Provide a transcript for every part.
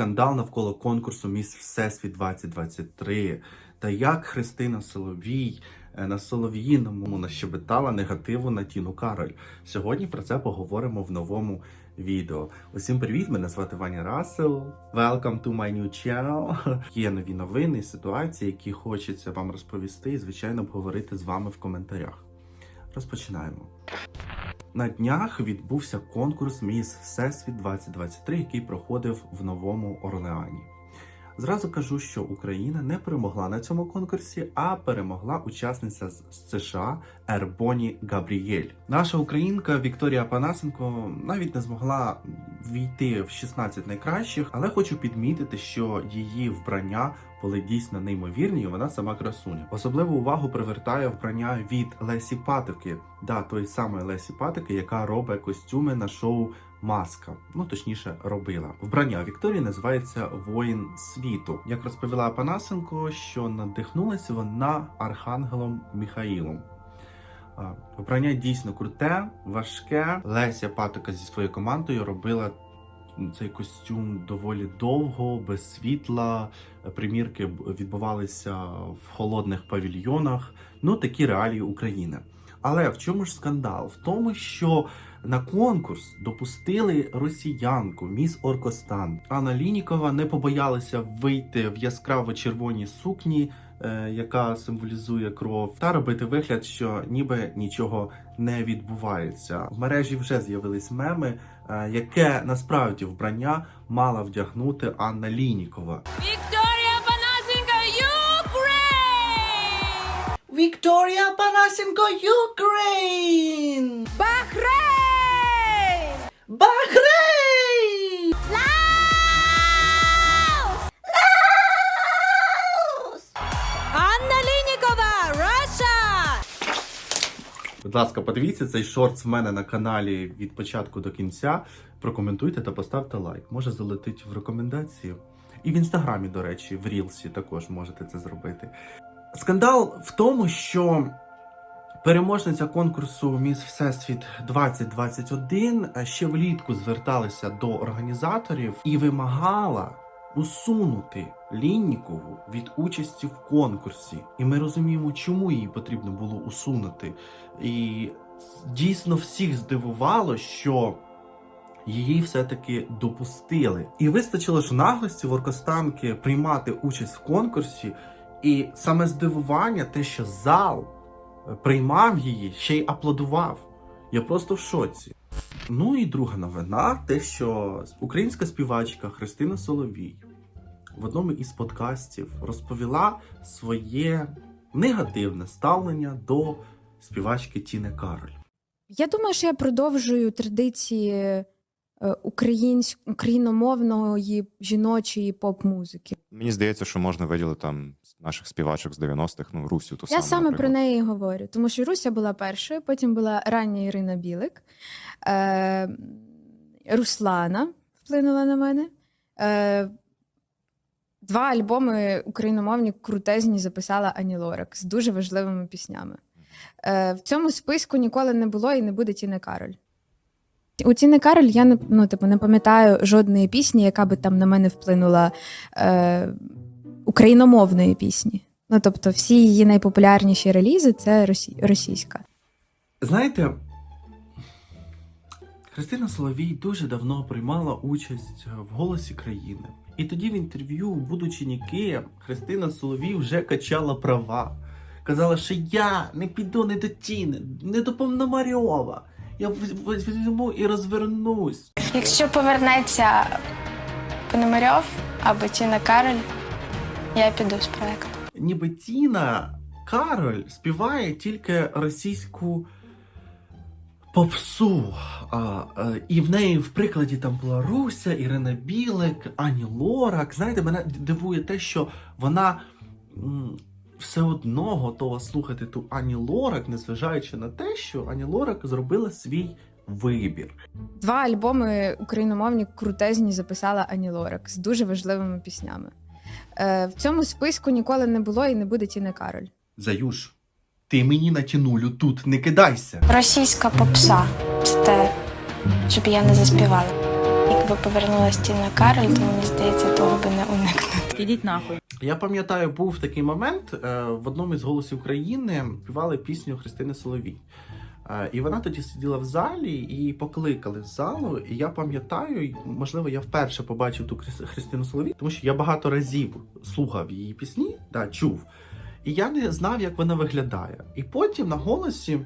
скандал навколо конкурсу Міс Всесвіт 2023 та як Христина Соловій е, на Солов'їному нащебетала негативу на Тіну Кароль. Сьогодні про це поговоримо в новому відео. Усім привіт! Мене звати Ваня Рассел. Welcome to my new channel. Є нові новини, ситуації, які хочеться вам розповісти і, звичайно, обговорити з вами в коментарях. Розпочинаємо. На днях відбувся конкурс Міс Всесвіт 2023, який проходив в Новому Орлеані. Зразу кажу, що Україна не перемогла на цьому конкурсі, а перемогла учасниця з США Ербоні Габрієль. Наша українка Вікторія Панасенко навіть не змогла війти в 16 найкращих, але хочу підмітити, що її вбрання були дійсно неймовірні, і вона сама красуня. Особливу увагу привертає вбрання від Лесі Патики, да, той самої Лесі Патики, яка робить костюми на шоу Маска. Ну точніше, робила. Вбрання Вікторії називається Воїн світу. Як розповіла Панасенко, що надихнулася вона архангелом Міхаїлом. Вбрання дійсно круте, важке. Леся Патика зі своєю командою робила цей костюм доволі довго, без світла. Примірки відбувалися в холодних павільйонах. Ну, такі реалії України. Але в чому ж скандал? В тому, що на конкурс допустили росіянку міс Оркостан. Анна Лінікова не побоялася вийти в яскраво червоній сукні, е, яка символізує кров, та робити вигляд, що ніби нічого не відбувається. В мережі вже з'явились меми, яке насправді вбрання мала вдягнути Анна Лінікова. Вікторія Панасенко Юкрейн! Вікторія Панасенко, Юкрейн! Бахрейн! Бахрейн! Будь ласка, подивіться цей шорт в мене на каналі від початку до кінця. Прокоментуйте та поставте лайк. Може залетить в рекомендації. І в інстаграмі, до речі, в Рілсі також можете це зробити. Скандал в тому, що переможниця конкурсу Міс Всесвіт 2021 ще влітку зверталася до організаторів і вимагала усунути Ліннікову від участі в конкурсі. І ми розуміємо, чому її потрібно було усунути. І дійсно всіх здивувало, що її все-таки допустили. І вистачило ж наглості в оркостанки приймати участь в конкурсі, і саме здивування, те, що зал приймав її, ще й аплодував. Я просто в шоці. Ну і друга новина: те, що українська співачка Христина Соловій в одному із подкастів розповіла своє негативне ставлення до співачки Тіни Кароль. Я думаю, що я продовжую традиції е, українсь... україномовної жіночої поп-музики. Мені здається, що можна виділити там наших співачок з 90-х, ну, Русю ту Я саму, саме про неї говорю, тому що Руся була першою, потім була рання Ірина Білик, е... Руслана вплинула на мене. Е... Два альбоми україномовні крутезні записала Ані Лорак з дуже важливими піснями. Е... В цьому списку ніколи не було і не буде Тіни Кароль. У Тіни Кароль я не, ну, типу, не пам'ятаю жодної пісні, яка би там на мене вплинула е, україномовної пісні. Ну, тобто, всі її найпопулярніші релізи це росі... російська. Знаєте, Христина Соловій дуже давно приймала участь в голосі країни. І тоді в інтерв'ю, будучи нікеєм, Христина Соловій вже качала права. Казала, що я не піду не до Тіни, не до Пономарьова. Я візьму і розвернусь. Якщо повернеться Пономарьов або Тіна Кароль, я піду з проекту. ніби Тіна Кароль співає тільки російську попсу. А, а, і в неї в прикладі там була Руся, Ірина Білик, Ані Лорак. Знаєте, мене дивує те, що вона. м, Все одно готова слухати ту Ані Лорак, незважаючи на те, що Ані Лорак зробила свій вибір. Два альбоми україномовні крутезні записала Ані Лорак з дуже важливими піснями. Е, в цьому списку ніколи не було і не буде Тіни Кароль. Заюш, ти мені на тянулю тут не кидайся. Російська попса це те, щоб я не заспівала. Якби повернулася Тіна Кароль, то мені здається, блядь, ідіть нахуй. Я пам'ятаю, був такий момент е, в одному із голосів України співали пісню Христини Соловій. Е, І вона тоді сиділа в залі і покликали з залу. І я пам'ятаю, можливо, я вперше побачив ту Хрис- Христину Соловій, тому що я багато разів слухав її пісні, да, чув. І я не знав, як вона виглядає. І потім на голосі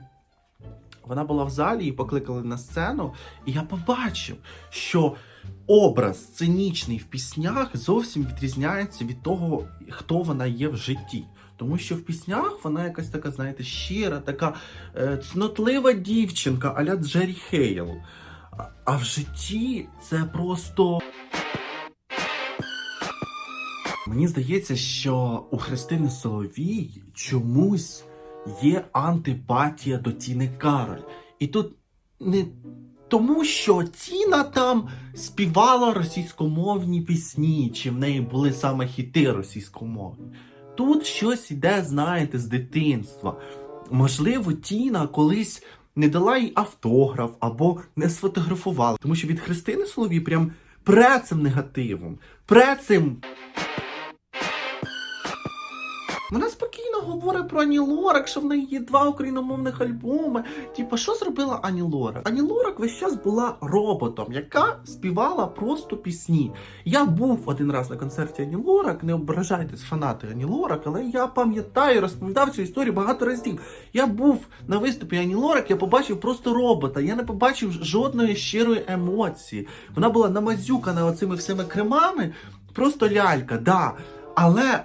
вона була в залі і покликали на сцену, і я побачив, що образ сценічний в піснях зовсім відрізняється від того, хто вона є в житті. Тому що в піснях вона якась така, знаєте, щира, така е, цнотлива дівчинка, аля Джері Хейл. А- в житті це просто. Мені здається, що у Христини Соловій чомусь є антипатія до Тіни Кароль. І тут не тому, що Тіна там співала російськомовні пісні, чи в неї були саме хіти російськомовні. Тут щось іде, знаєте, з дитинства. Можливо, Тіна колись не дала їй автограф або не сфотографувала. Тому що від Христини Соловій прям пре цим негативом, пре цим вона спокійно говорить про Ані Лорак, що в неї є два україномовних альбоми. Типа, що зробила Ані Лорак? Ані Лорак весь час була роботом, яка співала просто пісні. Я був один раз на концерті Ані Лорак, не ображайтесь фанати Ані Лорак, але я пам'ятаю, розповідав цю історію багато разів. Я був на виступі Ані Лорак, я побачив просто робота. Я не побачив жодної щирої емоції. Вона була намазюкана оцими всіми кремами, просто лялька, да. Але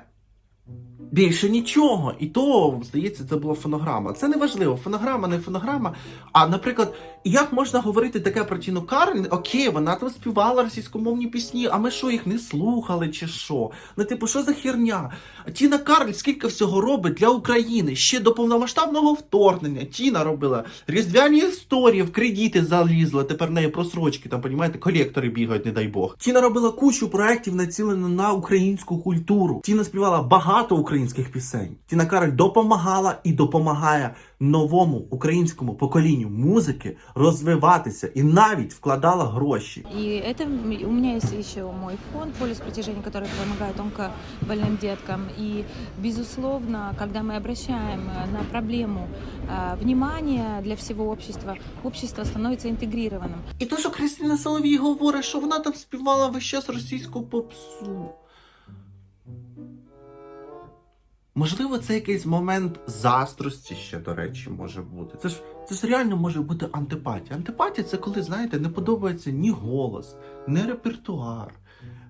більше нічого. І то, здається, це була фонограма. Це не важливо. Фонограма, не фонограма. А, наприклад, як можна говорити таке про Тіну Кароль? Окей, вона там співала російськомовні пісні, а ми що, їх не слухали чи що? Ну, типу, що за херня? Тіна Кароль скільки всього робить для України? Ще до повномасштабного вторгнення. Тіна робила різдвяні історії, в кредити залізла, тепер в неї просрочки, там, понімаєте, колектори бігають, не дай Бог. Тіна робила кучу проєктів, націлених на українську культуру. Тіна співала багато українських пісень. Тіна Кароль допомагала і допомагає новому українському поколінню музики розвиватися і навіть вкладала гроші. И это м- у меня есть еще мой фонд «Полюс притяжения», который помогает онкобольным деткам. И, безусловно, когда мы обращаем э, на проблему э, внимание для всего общества, общество становится интегрированным. І то, що Кристина Соловій говорить, що вона там співала весь час російську попсу. Можливо, це якийсь момент застрості ще, до речі, може бути. Це ж, це ж реально може бути антипатія. Антипатія це коли, знаєте, не подобається ні голос, ні репертуар,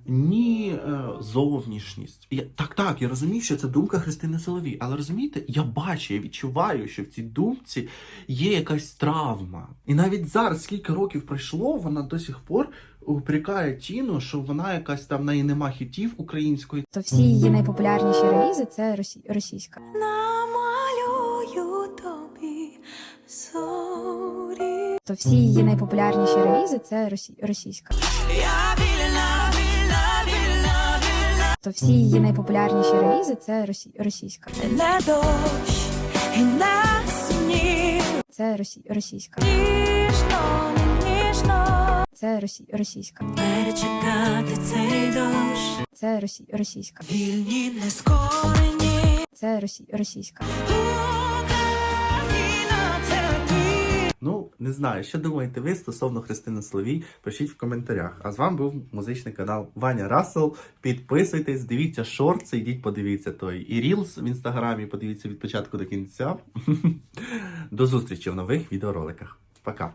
ні е, зовнішність. Я, так, так, я розумію, що це думка Христини Соловій, але розумієте, я бачу, я відчуваю, що в цій думці є якась травма. І навіть зараз, скільки років пройшло, вона до сих пор упрекає Тіну, що вона якась там в неї нема хітів української. То всі її найпопулярніші релізи це росі... російська. Намалюю тобі зорі. То всі її найпопулярніші релізи це росі... російська. То всі її найпопулярніші релізи це росі... російська. Не дощ і не сніг. Це росі... російська. Ніжно, ніжно. Це росі... російська. Перечекати цей дощ. Це росі... російська. Вільні нескорені. Це росі... російська. Україна, це ти. Ну, не знаю, що думаєте ви стосовно Христини Соловій, пишіть в коментарях. А з вами був музичний канал Ваня Рассел. Підписуйтесь, дивіться шорти, йдіть подивіться той і Рілс в інстаграмі, подивіться від початку до кінця. До зустрічі в нових відеороликах. Пока.